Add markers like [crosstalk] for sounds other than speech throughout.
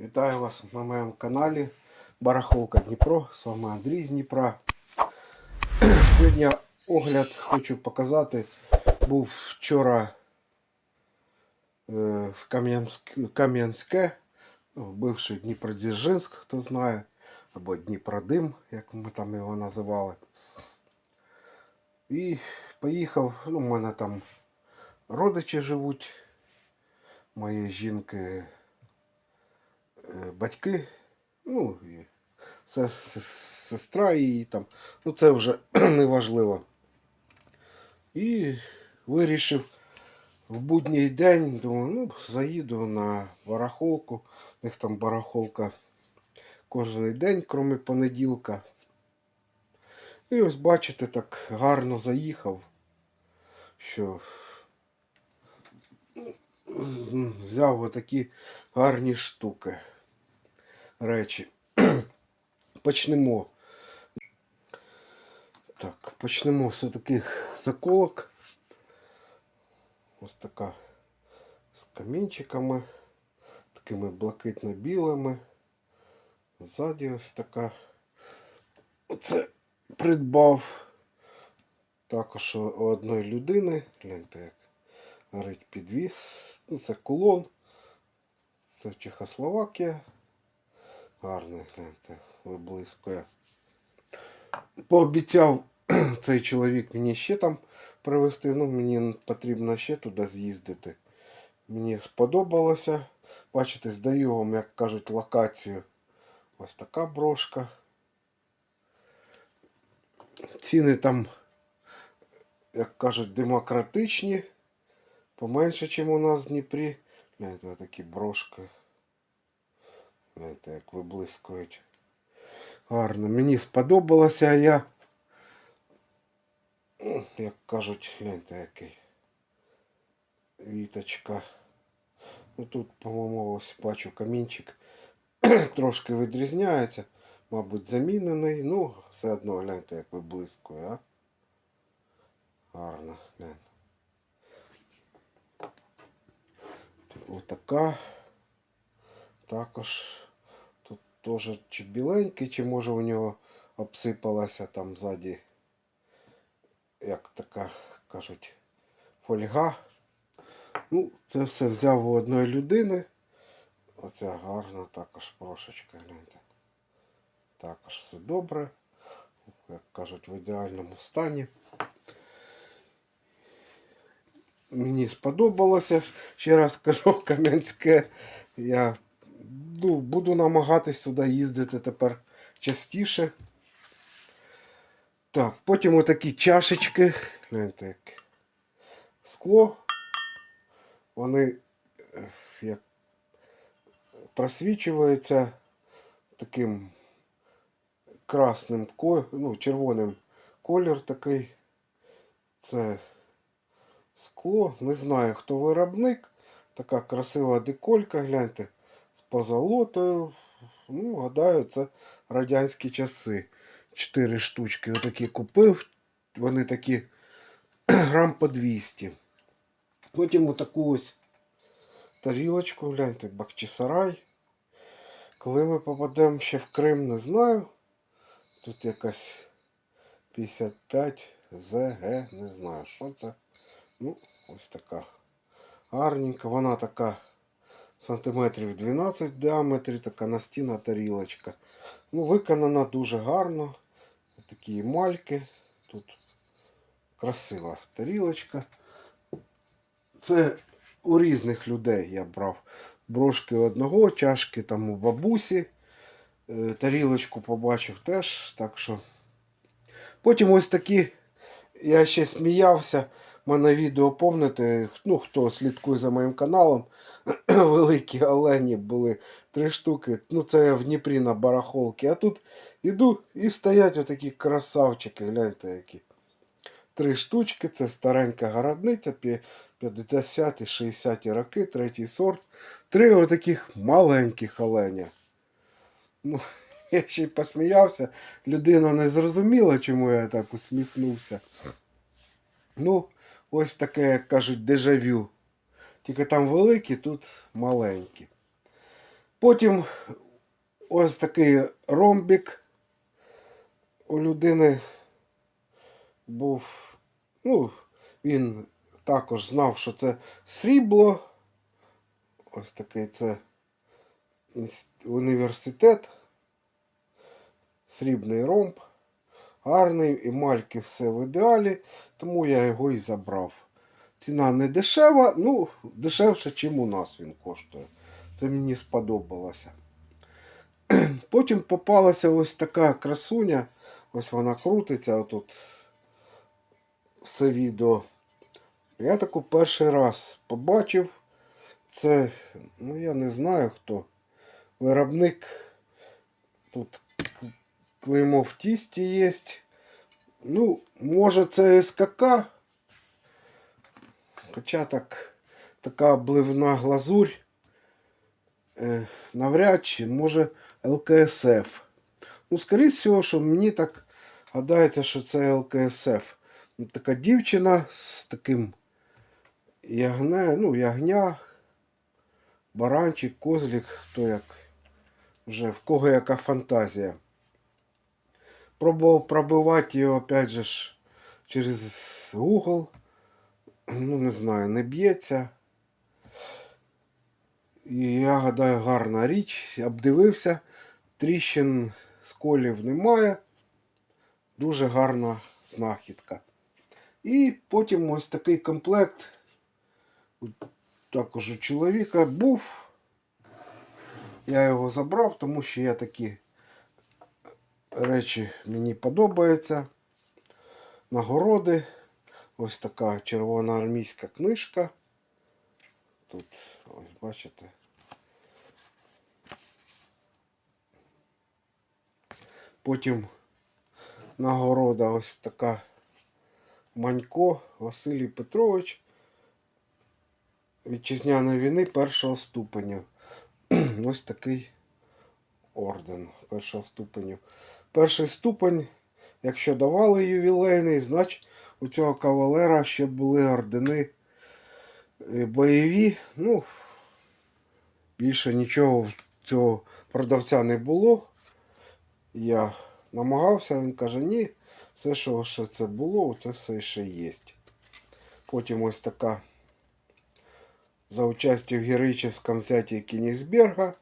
Вітаю вас на моєму каналі Барахолка Дніпро. З вами Андрій з Дніпра. [clears throat] Сьогодні огляд хочу показати. Був вчора е, в Кам'янське, ну, бивший Дніпродзержинськ, хто знає, або Дніпродим, як ми там його називали. І поїхав, ну, в мене там родичі живуть, моєї жінки батьки, ну і се- се- сестра її там. Ну це вже [clears throat] не важливо. І вирішив в будній день, думаю, ну, заїду на барахолку. У них там барахолка кожен день, крім понеділка. І ось бачите, так гарно заїхав, що взяв отакі гарні штуки. Речі. Почнемо. Так, почнемо з таких заколок. Ось така з камінчиками, такими блакитно-білими. Ззаді ось така. Оце придбав також у одної людини. Гляньте, як горить підвіс. Ну, це кулон. Це Чехословакія. Гарний, гляньте, виблискує. Пообіцяв [clears throat] цей чоловік мені ще там привезти. Ну, мені потрібно ще туди з'їздити. Мені сподобалося. Бачите, здаю вам, як кажуть, локацію. Ось така брошка. Ціни там, як кажуть, демократичні. Поменше, ніж у нас в Дніпрі. Гляньте, такі брошки. Гляньте, як виблискують. Гарно. Мені сподобалося, я. Як кажуть, гляньте, який. Віточка. Ну тут, по-моєму, ось бачу камінчик. [clears throat] Трошки відрізняється. Мабуть, замінений. Ну, все одно гляньте, як виблискує, а. Гарно, гляньте. Отака. Також теж чи біленький, чи може у нього обсипалася там ззаді, як така, кажуть, фольга. Ну, це все взяв у одної людини. Оця гарна також прошечка, гляньте. Також все добре. Як кажуть, в ідеальному стані. Мені сподобалося. Ще раз кажу, [laughs] Кам'янське. Я буду намагатись туди їздити тепер частіше. Так, потім отакі чашечки. Гляньте, як скло. Вони е, як просвічуються таким красним, ну, червоним колір такий. Це скло. Не знаю, хто виробник. Така красива деколька, гляньте, з позолотою. Ну, гадаю, це радянські часи. Чотири штучки отакі купив. Вони такі [clears throat] грам по 200. Потім отаку ось тарілочку, гляньте, Бахчисарай. Коли ми попадемо ще в Крим, не знаю. Тут якась 55 ЗГ, не знаю, що це. Ну, ось така гарненька. Вона така сантиметрів 12 в діаметрі, така настінна тарілочка. Ну, виконана дуже гарно. Такі мальки. Тут красива тарілочка. Це у різних людей я брав брошки одного, чашки там у бабусі. Е, Тарілочку побачив теж. Так що. Потім ось такі. Я ще сміявся. Мене відео помните, ну хто слідкує за моїм каналом, [clears throat] великі олені були три штуки. Ну це я в Дніпрі на барахолці. А тут іду і стоять отакі красавчики, гляньте які. Три штучки, це старенька городниця, 50-60 роки, третій сорт. Три отаких маленьких оленя. Ну, [laughs] я ще й посміявся. Людина не зрозуміла, чому я так усміхнувся. Ну, ось таке, як кажуть, дежавю. Тільки там великі, тут маленькі. Потім ось такий ромбік у людини був. Ну, він також знав, що це срібло. Ось такий це університет. Срібний ромб. Гарний, емальки все в ідеалі, тому я його і забрав. Ціна не дешева, ну, дешевше, ніж у нас він коштує. Це мені сподобалося. [clears throat] Потім попалася ось така красуня. Ось вона крутиться отут все відео. Я таку перший раз побачив. Це, ну я не знаю хто. Виробник. Тут клеймо в тісті є. Ну, може це СКК. Хоча так, така обливна глазурь. Е, навряд чи, може ЛКСФ. Ну, скоріше всього, що мені так гадається, що це ЛКСФ. Ну, Така дівчина з таким ягне, ну, ягня, баранчик, козлик, хто як вже в кого яка фантазія. Пробував пробивати його, опять же ж, через Google. Ну, не знаю, не б'ється. І я гадаю, гарна річ. Обдивився. Тріщин сколів немає. Дуже гарна знахідка. І потім ось такий комплект. Також у чоловіка був. Я його забрав, тому що я такі речі мені подобаються. Нагороди. Ось така червона армійська книжка. Тут, ось бачите. Потім нагорода ось така Манько Василій Петрович. Вітчизняної війни першого ступеня. [clears throat] Ось такий орден першого ступеню. Перший ступень, якщо давали ювілейний, значить у цього кавалера ще були ордени е, бойові. Ну, більше нічого в цього продавця не було. Я намагався, він каже, ні, все, що ще це було, це все ще є. Потім ось така за участие в героїчному взятті Кінігсберга.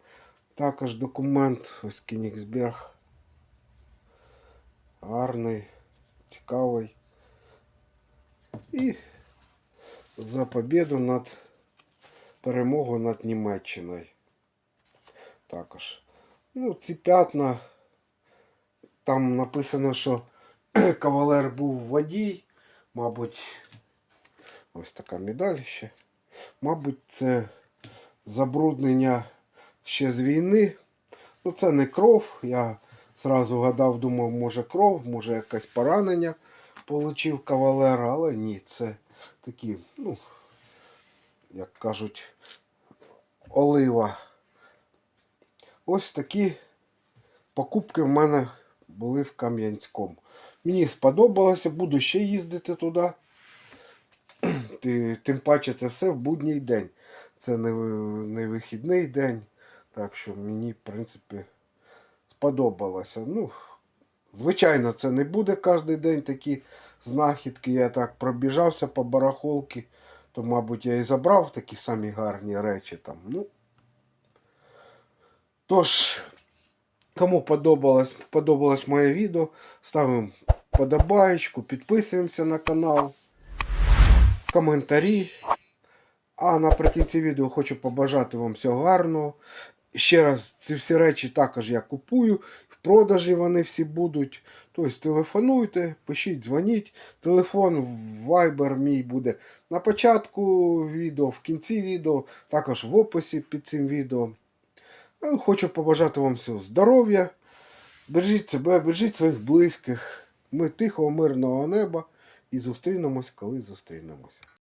Також документ ось Кінігсберг. Гарний, цікавий. І за победу над перемогу над Німеччиною. Також. Ну, ці п'ятна. Там написано, що [clears throat] кавалер був водій. Мабуть, ось така медаль ще. Мабуть, це забруднення ще з війни. Ну, це не кров. Я зразу гадав, думав, може кров, може якесь поранення получив кавалер, але ні, це такі, ну, як кажуть, олива. Ось такі покупки в мене були в Кам'янському. Мені сподобалося, буду ще їздити туди. Тим паче це все в будній день. Це не вихідний день. Так що мені, в принципі, сподобалося. Ну, звичайно, це не буде кожен день такі знахідки. Я так пробіжався по барахолки, то, мабуть, я і забрав такі самі гарні речі там. Ну. Тож, кому подобалось, подобалось моє відео, ставимо подобаєчку, підписуємося на канал коментарі. А наприкінці відео хочу побажати вам всього гарного. Ще раз, ці всі речі також я купую. В продажі вони всі будуть. Тобто телефонуйте, пишіть, дзвоніть. Телефон Viber мій буде на початку відео, в кінці відео, також в описі під цим відео. Ну, Хочу побажати вам всього здоров'я. Бережіть себе, бережіть своїх близьких. Ми тихого, мирного неба і зустрінемось, коли зустрінемось.